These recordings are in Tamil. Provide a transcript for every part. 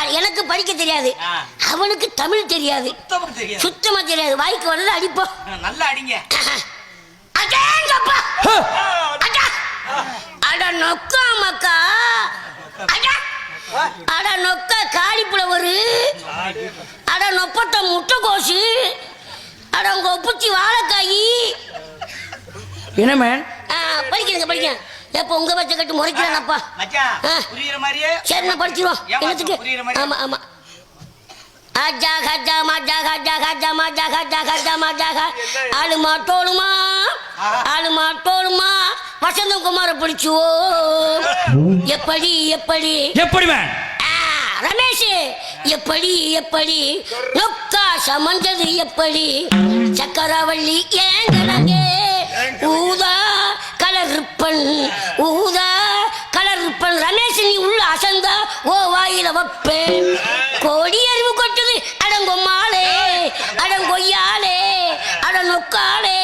எனக்கு படிக்க தெரியாது. அவனுக்கு தமிழ் தெரியாது. சுத்தமா தெரியாது. வாய்க்கு வரல அடிப்போம். நல்லா அடிங்க. அடா அட. நொக்கா மக்கா அடா. அட நொக்க காலிப்புலவரு அட நொப்பத்த முட்டைக்கோசு. அட உங்க ஒப்புச்சி வாழைக்காயி. என்ன மேன் படிக்கிறீங்க படிக்க எப்போ உங்க பச்சை கட்டு முறைக்கிறானப்பா. மச்சான். புரியுற மாதிரியே சரி நான் படிச்சிருவோம் என்னத்துக்கு? புரியுற மாதிரி? ஆமா ஆமா. அஜா கஜா மஜா கஜா கஜா மஜா கஜா கஜா மஜா க ஆளு மாட்டோணுமா ஆளு வசந்தம் குமார பிடிச்சுவோ. எப்படி எப்படி? ரமேஷ் எப்படி எப்படி? நொக்கா சமந்தது எப்படி? சக்கரவள்ளி ஏங்கலங்க அசந்தா ஓ வாயில வைப்பேன் கோடி அறிவு கொட்டுது அடங்கொம்மாளே அடங்கொய்யாளே அட நொக்காளே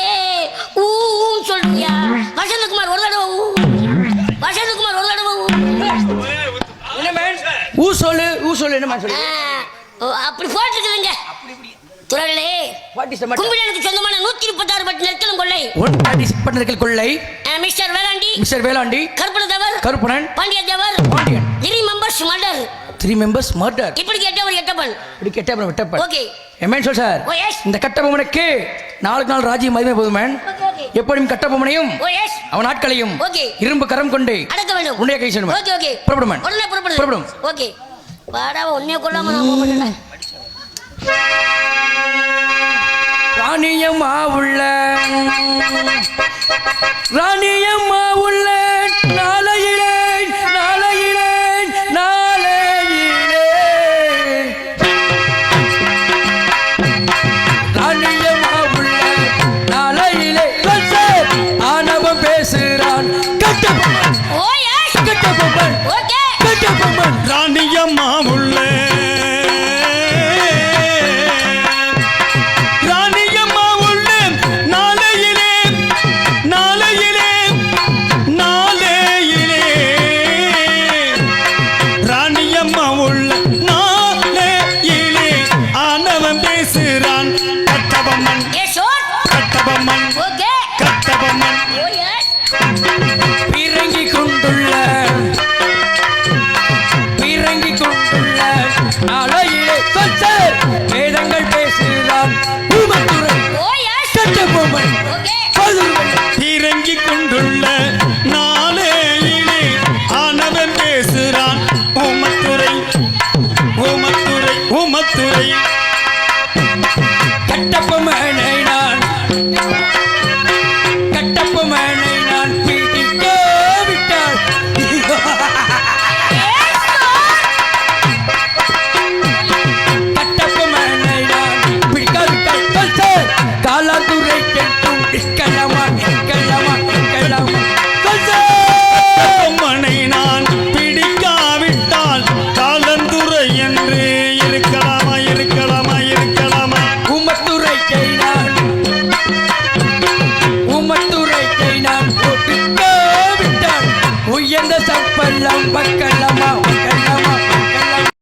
ஊன்னு சொல்றியா? வசந்தகுமார் ஒரு தடவை ஊ. வசந்தகுமார் ஒரு தடவை ஊ. ஊ சொல்லு ஊ சொல்லு என்ன மேன் சொல்லு? அப்படி போட்டுருக்குதுங்க. அப்படி இப்படி. துறலே வாட் இஸ் த மேட்டர் கும்பிடனுக்கு சொந்தமான நூத்தி முப்பத்தாறு பட்டு நெற்களும் கொள்ளை. கொள்ளை. Mister Velandi. Mister Velandi Karuppana Devar Karuppanan. Pandiya Devar. Pandiyan. Three members murder three members murder இப்படி கேட்டவர் எட்டப்பன். இப்படி கெட்ட விட்டப்ப ஓகே எம்மேன் சொல் சார் இந்த கட்டபொம்மனுக்கு நாளுக்கு நாள் ராஜ்யம் மதிமை போதும் மேன் ஓகே ஓகே எப்படியும் கட்டபொம்மனையும் எஸ் அவன் ஆட்களையும் ஓகே. இரும்பு கரம் கொண்டு அடக்க வேண்டும். உன்னைய கை செய்யணும் ஓகே ஓகே புறப்படும் உடனே புறப்படு. புறப்படும். ஓகே வாடா உன்னைய கொள்ளாம நான் போக மாட்டேன். ராணியம்மா உள்ள. ராணியம்மா உள்ள. ராணியம்மா உள்ளே. கள்ளம் பக்கள்ளம்